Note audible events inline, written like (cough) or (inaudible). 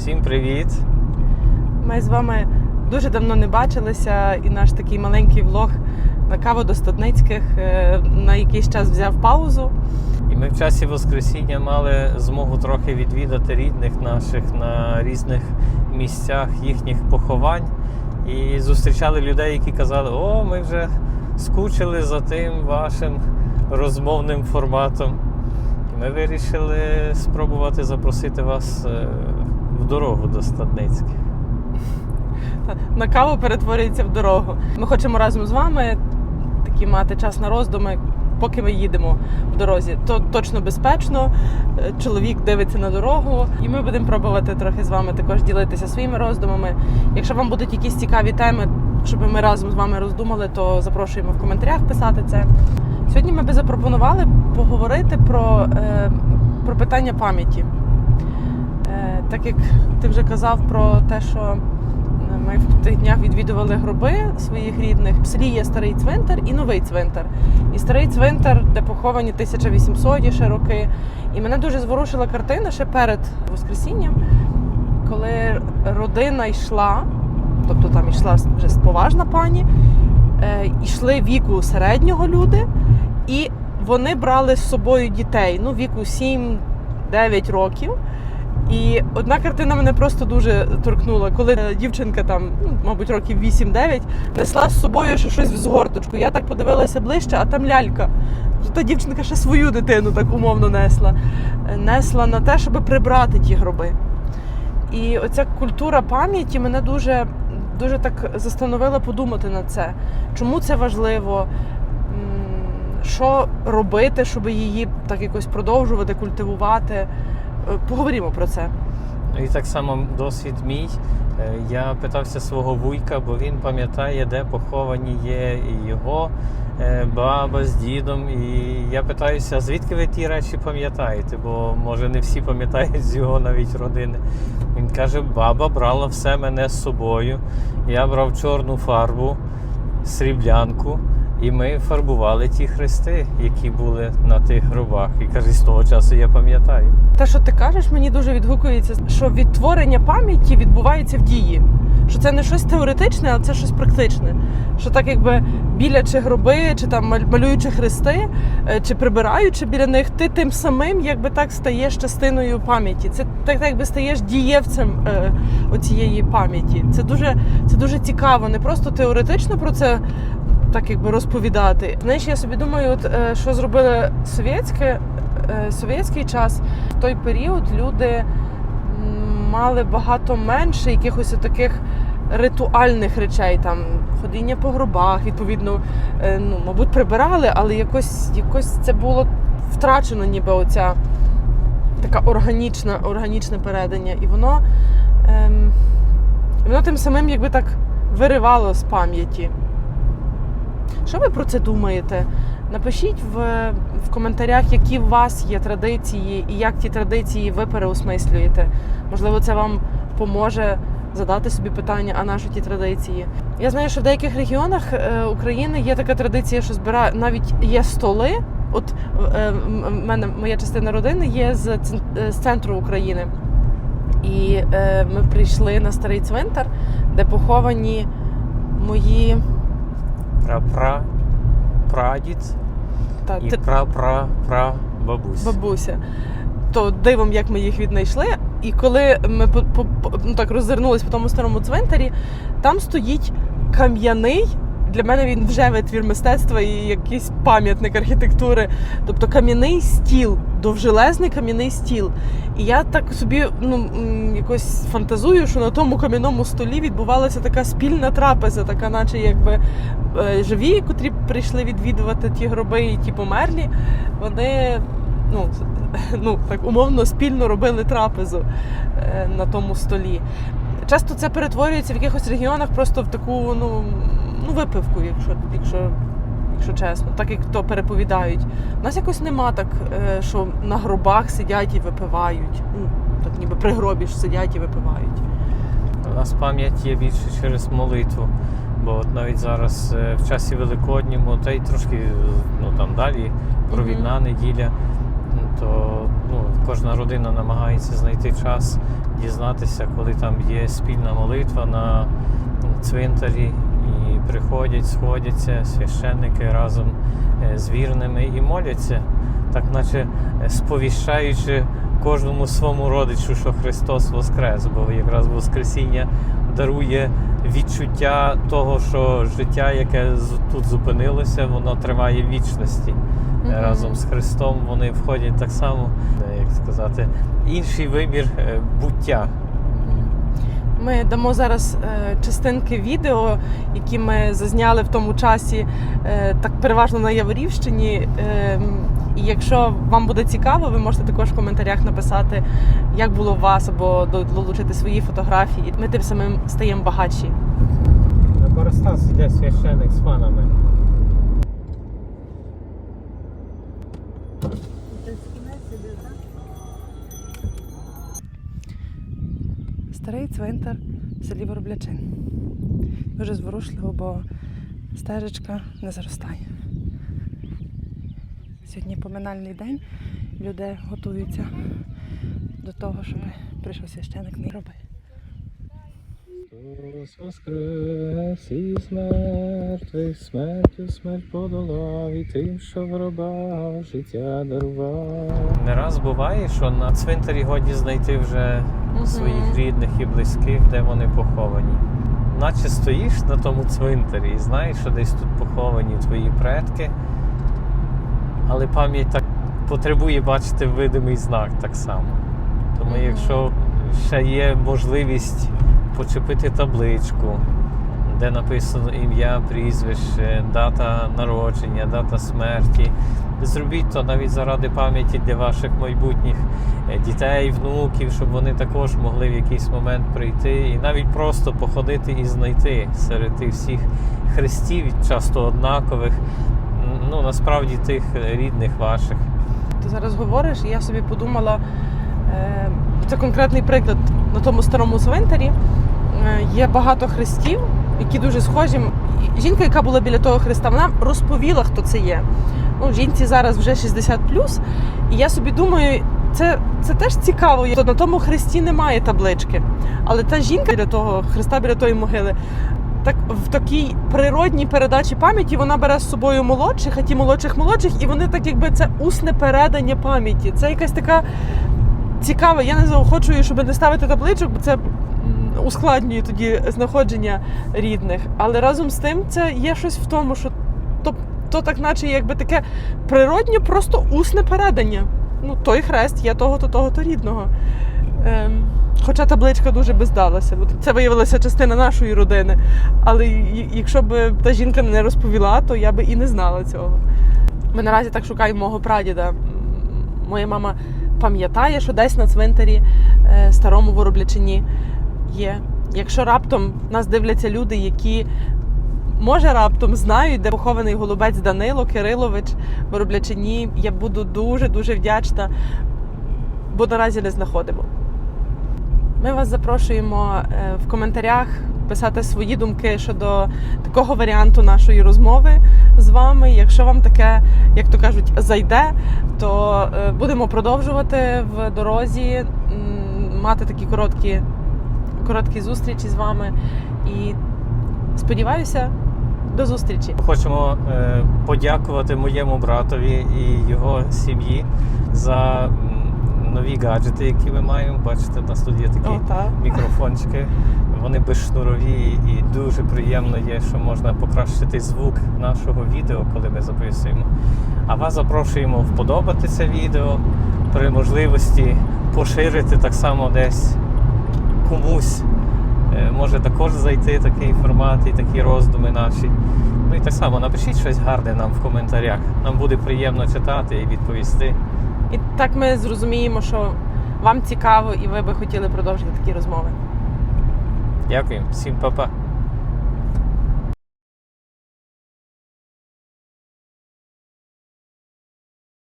Всім привіт! Ми з вами дуже давно не бачилися, і наш такий маленький влог на каву до Стадницьких е, на якийсь час взяв паузу. І ми в часі Воскресіння мали змогу трохи відвідати рідних наших на різних місцях їхніх поховань. І зустрічали людей, які казали, о, ми вже скучили за тим вашим розмовним форматом. Ми вирішили спробувати запросити вас е, в дорогу до Стадницьких. Та, На каву перетворюється в дорогу. Ми хочемо разом з вами такі мати час на роздуми, поки ми їдемо в дорозі. То точно безпечно. е, Чоловік дивиться на дорогу, і ми будемо пробувати трохи з вами також ділитися своїми роздумами. Якщо вам будуть якісь цікаві теми, щоб ми разом з вами роздумали, то запрошуємо в коментарях писати це. Сьогодні ми би запропонували поговорити про, е, про питання пам'яті. Е, так як ти вже казав про те, що е, ми в тих днях відвідували гроби своїх рідних. В селі є старий цвинтар і новий цвинтар. І старий цвинтар, де поховані 1800 ще роки. І мене дуже зворушила картина ще перед Воскресінням, коли родина йшла, тобто там йшла вже поважна пані, е, йшли віку середнього люди, і вони брали з собою дітей, ну, віку 7-9 років. І одна картина мене просто дуже торкнула, коли е, дівчинка там, ну, мабуть, років 8-9, несла з собою ще щось в згорточку. Я так подивилася ближче, а там лялька. Та дівчинка ще свою дитину так умовно несла. Е, Несла на те, щоб прибрати ті гроби. І оця культура пам'яті мене дуже, дуже так застановила подумати на це. Чому це важливо? Що робити, щоб її так якось продовжувати, культивувати? Е, Поговоримо про це. І так само досвід мій. Е, Я питався свого вуйка, бо він пам'ятає, де поховані є і його е, баба з дідом. І я питаюся, звідки ви ті речі пам'ятаєте? Бо може не всі пам'ятають з його навіть родини. Він каже: баба брала все мене з собою. Я брав чорну фарбу, сріблянку. І ми фарбували ті хрести, які були на тих гробах. І каже, з того часу я пам'ятаю. Те, що ти кажеш, мені дуже відгукується, що відтворення пам'яті відбувається в дії. Що це не щось теоретичне, а це щось практичне. Що так, якби білячи гроби, чи там малюючи хрести, е, чи прибираючи біля них, ти тим самим якби так стаєш частиною пам'яті. Це так, якби стаєш дієвцем е, оцієї пам'яті. Це дуже, це дуже цікаво, не просто теоретично про це. Так якби розповідати. Знаєш, я собі думаю, от е, що зробили совєтське, е, совєтський час в той період люди мали багато менше якихось таких ритуальних речей, там ходіння по гробах, відповідно, е, ну, мабуть, прибирали, але якось, якось це було втрачено, ніби оця така органічна, органічне передання. І воно, ем, воно тим самим якби так виривало з пам'яті. Що ви про це думаєте? Напишіть в, в коментарях, які у вас є традиції і як ті традиції ви переосмислюєте. Можливо, це вам поможе задати собі питання, а на що ті традиції. Я знаю, що в деяких регіонах е, України є така традиція, що збирає навіть є столи. От е, в мене моя частина родини є з, е, з центру України. І е, ми прийшли на старий цвинтар, де поховані мої Пра-пра, прадід та, і ти- пра-пра-пра бабуся. бабуся. То дивом, як ми їх віднайшли. І коли ми ну, так роззирнулись по тому старому цвинтарі, там стоїть кам'яний. Для мене він вже витвір мистецтва і якийсь пам'ятник архітектури. Тобто кам'яний стіл, довжелезний кам'яний стіл. І я так собі ну, якось фантазую, що на тому кам'яному столі відбувалася така спільна трапеза, така, наче якби е, живі, котрі прийшли відвідувати ті гроби і ті померлі. Вони ну, (laughs) ну, так умовно спільно робили трапезу е, на тому столі. Часто це перетворюється в якихось регіонах просто в таку ну, ну, випивку, якщо, якщо, якщо чесно, так як то переповідають. У нас якось нема так, е, що на гробах сидять і випивають. Ну, так ніби при гробі ж сидять і випивають. У нас пам'ять є більше через молитву. Бо от навіть зараз е, в часі Великодньому, та й трошки ну, там далі, провідна неділя, то ну, кожна родина намагається знайти час, дізнатися, коли там є спільна молитва на цвинтарі. І приходять, сходяться священники разом е, з вірними і моляться, так наче е, сповіщаючи кожному своєму родичу, що Христос Воскрес, бо якраз Воскресіння дарує відчуття того, що життя, яке тут зупинилося, воно триває в вічності. Разом з Христом вони входять так само, е, як сказати, інший вимір е, буття. Ми дамо зараз е, частинки відео, які ми зазняли в тому часі, е, так переважно на Яворівщині. Е, і якщо вам буде цікаво, ви можете також в коментарях написати, як було у вас, або долучити свої фотографії. Ми тим самим стаємо багатші. На Боростас йде священик з панами. Старий цвинтар в селі Вороблячин. Дуже зворушливо, бо стежечка не заростає. Сьогодні поминальний день. Люди готуються до того, щоб прийшов священик не робив. Ісус воскрес із мертвих, смертю смерть подолав і тим, що в гробах життя дарував. Не раз буває, що на цвинтарі годі знайти вже Мгм. своїх рідних і близьких, де вони поховані. Наче стоїш на тому цвинтарі і знаєш, що десь тут поховані твої предки, але пам'ять так потребує бачити видимий знак так само. Тому Мгм. якщо ще є можливість почепити табличку, де написано ім'я, прізвище, дата народження, дата смерті. Зробіть то навіть заради пам'яті для ваших майбутніх е, дітей, внуків, щоб вони також могли в якийсь момент прийти і навіть просто походити і знайти серед тих всіх хрестів, часто однакових, ну насправді тих е, рідних ваших. Ти зараз говориш, і я собі подумала, е, це конкретний приклад на тому старому цвинтарі. Е, Є багато хрестів, які дуже схожі. Жінка, яка була біля того хреста, вона розповіла, хто це є. Ну, жінці зараз вже 60 і я собі думаю, це, це теж цікаво. То на тому хресті немає таблички. Але та жінка біля того хреста, біля тої могили, так в такій природній передачі пам'яті вона бере з собою молодших, а ті молодших молодших, і вони так якби це усне передання пам'яті. Це якась така цікава. Я не заохочую, щоб не ставити табличок, бо це ускладнює тоді знаходження рідних. Але разом з тим це є щось в тому, що то, то так, наче якби таке природнє, просто усне передання. Ну, той хрест є того-то, того-то рідного. Ем, хоча табличка дуже би здалася, бо це виявилася частина нашої родини. Але якщо б та жінка не розповіла, то я би і не знала цього. Ми наразі так шукаємо мого прадіда. Моя мама пам'ятає, що десь на цвинтарі е, старому вороблячині є. Якщо раптом нас дивляться люди, які може раптом знають, де похований голубець Данило Кирилович Вороблячині, я буду дуже дуже вдячна, бо наразі не знаходимо. Ми вас запрошуємо е, в коментарях писати свої думки щодо такого варіанту нашої розмови з вами. Якщо вам таке, як то кажуть, зайде, то е, будемо продовжувати в дорозі мати такі короткі, короткі зустрічі з вами. І сподіваюся, до зустрічі. Хочемо е, подякувати моєму братові і його сім'ї за нові гаджети, які ми маємо. Бачите, у нас тут є такі О, мікрофончики. Вони безшнурові і дуже приємно є, що можна покращити звук нашого відео, коли ми записуємо. А вас запрошуємо вподобати це відео при можливості поширити так само десь комусь. е, Може також зайти такий формат і такі роздуми наші. Ну і так само напишіть щось гарне нам в коментарях. Нам буде приємно читати і відповісти. І так ми зрозуміємо, що вам цікаво і ви би хотіли продовжити такі розмови. Дякую, всім па-па.